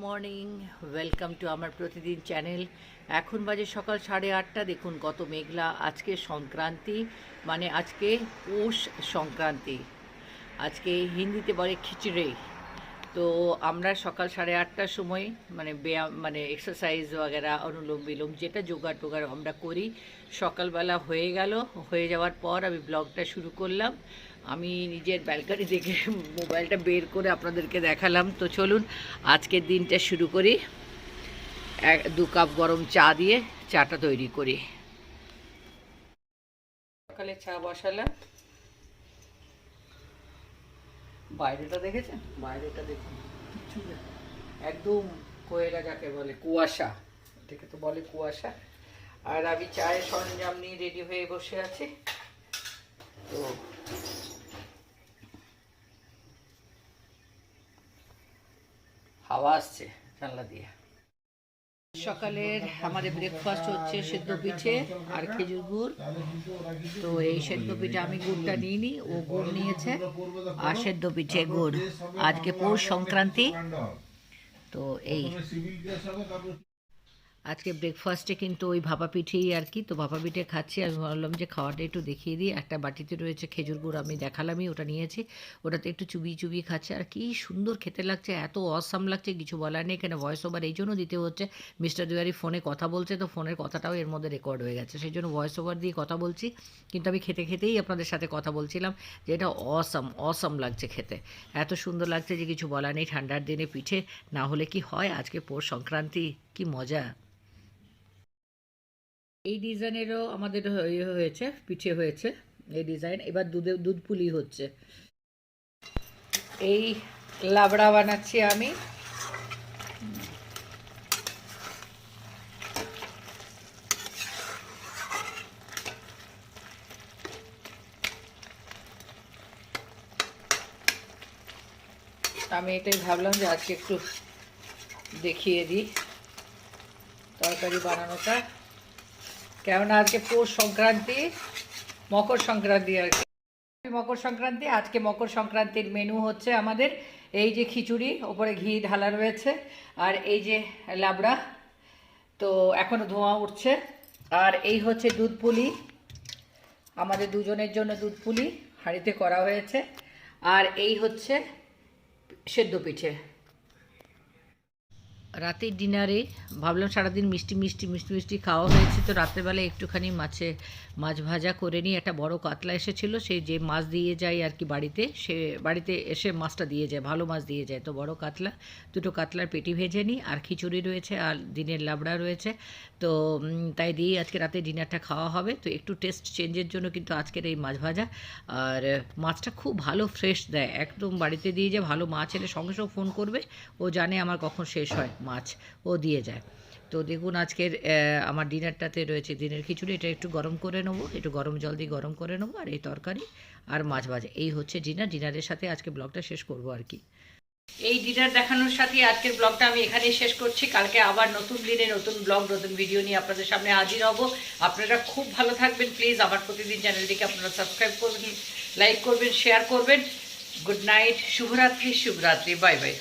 Morning welcome to আমার প্রতিদিন channel এখন বাজে সকাল সাড়ে আটটা দেখুন কত মেঘলা আজকে সংক্রান্তি মানে আজকে পৌষ সংক্রান্তি আজকে হিন্দিতে বলে খিচড়ি তো আমরা সকাল সাড়ে আটটার সময় মানে ব্যায়াম মানে এক্সারসাইজ वगैरह অনুলোম বিলোম যেটা জোগাড় টোগাড় আমরা করি সকালবেলা হয়ে গেল হয়ে যাওয়ার পর আমি ব্লগটা শুরু করলাম আমি নিজের ব্যালকানি থেকে মোবাইলটা বের করে আপনাদেরকে দেখালাম। তো চলুন, আজকের দিনটা শুরু করি। এক, দু কাপ গরম চা দিয়ে চাটা তৈরি করি। সকালে চা বসালাম। বাইরেটা দেখেছেন? বাইরেটা দেখুন। একদম কোয়েরা যাকে বলে, কুয়াশা। এটাকে তো বলে কুয়াশা। আর আমি চায়ের সরঞ্জাম নিয়ে রেডি হয়ে বসে আছি। তো হাওয়া আসছে, জানলা দিয়ে। সকালের আমাদের ব্রেকফাস্ট হচ্ছে সেদ্ধ পিঠে আর খেজুর গুড়। তো এই সেদ্ধ পিঠে আমি গুড়টা নিইনি, ও গুড় নিয়েছে। আর সেদ্ধ পিঠে গুড়। আজকে পৌষ সংক্রান্তি। তো এই। আজকে ব্রেকফাস্টে কিন্তু ওই ভাপা পিঠেই আর কি, তো ভাপা পিঠে খাচ্ছি আমি ভাবলাম যে খাওয়াটা একটু দেখিয়ে দিই। একটা বাটিতে রয়েছে খেজুর গুড়, আমি দেখালামই, ওটা নিয়েছি। ওটাতে একটু চুবিয়ে চুবিয়ে খাচ্ছে। আর কি সুন্দর খেতে লাগছে, এত অসাম লাগছে, কিছু বলার নেই। কেন ভয়েস ওভার এই জন্য দিতে হচ্ছে। মিস্টার দুয়ারি ফোনে কথা বলছে, তো ফোনের কথাটাও এর মধ্যে রেকর্ড হয়ে গেছে। সেই জন্য ভয়েস ওভার দিয়ে কথা বলছি। কিন্তু আমি খেতে খেতেই আপনাদের সাথে কথা বলছিলাম যে এটা অসাম অসাম লাগছে খেতে। এত সুন্দর লাগছে যে কিছু বলার নেই, ঠান্ডার দিনে পিঠে না হলে কি হয়? আজকে পৌষ সংক্রান্তি, কি মজা। এই ডিজাইনেরও আমাদের ইয়ে হয়েছে, পিঠে হয়েছে এই ডিজাইন। এবার দুধে, দুধ পুলি হচ্ছে। এই লাবড়া বানাচ্ছি আমি। আমি এটাই ভাবলাম যে আজকে একটু দেখিয়ে দিই তরকারি বানানোটা। কেননা আজকে পৌষ সংক্রান্তি, মকর সংক্রান্তি আর কি। মকর সংক্রান্তি, আজকে মকর সংক্রান্তির মেনু হচ্ছে আমাদের এই যে খিচুড়ি, ওপরে ঘি, ঢালা রয়েছে, আর এই যে লাবড়া, তো এখনও ধোঁয়া উঠছে। আর এই হচ্ছে দুধ পুলি, আমাদের দুজনের জন্য দুধ পুলি হাঁড়িতে করা হয়েছে। আর এই হচ্ছে সেদ্ধ পিঠে। রাতের ডিনারে ভাবলাম সারাদিন মিষ্টি মিষ্টি মিষ্টি মিষ্টি খাওয়া হয়েছে, তো রাত্রেবেলা একটুখানি মাছে, মাছ ভাজা করে নিই একটা বড় কাতলা এসেছিল সেই যে মাছ দিয়ে যায় আর কি বাড়িতে, সে বাড়িতে এসে মাছটা দিয়ে যায়, ভালো মাছ দিয়ে যায়, তো বড় কাতলা, দুটো কাতলার পেটি ভেজে নিই, আর খিচুড়ি রয়েছে, আর দিনের লাবড়া রয়েছে, তো তাই দিয়ে আজকে রাতে ডিনারটা খাওয়া হবে, তো একটু টেস্ট চেঞ্জের জন্য কিন্তু আজকের এই মাছ ভাজা, আর মাছটা খুব ভালো ফ্রেশ দেয়, একদম বাড়িতে দিয়ে যে ভালো মাছ এলে সঙ্গে সঙ্গে ফোন করবে, ও জানে আমার কখন শেষ হয়। মাছ, ও দিয়ে যায়। তো দেখুন আজকের আমার ডিনারটাতে রয়েছে দিনের খিচুড়ি। এটা একটু গরম করে নেব, একটু গরম জল দিয়ে গরম করে নেব, আর এই তরকারি আর মাছ ভাজা। এই হচ্ছে ডিনার। ডিনারের সাথে আজকে ব্লগটা শেষ করব আর কি। এই ডিনার দেখানোর সাথে আজকের ব্লগটা আমি এখানেই শেষ করছি। কালকে আবার নতুন দিনে নতুন ব্লগ, নতুন ভিডিও নিয়ে আপনাদের সামনে হাজির হব। আপনারা খুব ভালো থাকবেন, প্লিজ। আমার প্রতিদিন চ্যানেলটিকে আপনারা সাবস্ক্রাইব করবেন, লাইক করবেন, শেয়ার করবেন। গুড নাইট, শুভরাত্রি শুভরাত্রি, বাই বাই।